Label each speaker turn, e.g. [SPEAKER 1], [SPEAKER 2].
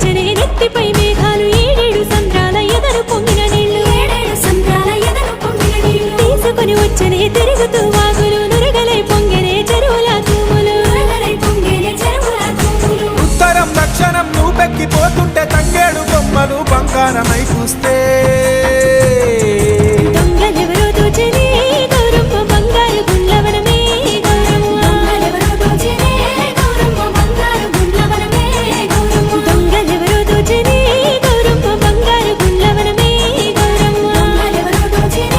[SPEAKER 1] వెచ్చనే నెత్తిపై మేఘాలు ఏడేడు సంద్రాల ఎదరు పొంగిన నీళ్ళు
[SPEAKER 2] సంద్రాల ఎదరు పొంగిన నీళ్ళు
[SPEAKER 1] తీసుకొని వచ్చనే తిరుగుతూ వాగులు నురగలై చెరువుల తూములు.
[SPEAKER 2] నురగలై చెరువుల
[SPEAKER 3] ఉత్తరం దక్షిణం నువ్వు పెక్కిపోతుంటే తంగేడు బొమ్మలు బంగారమై చూస్తే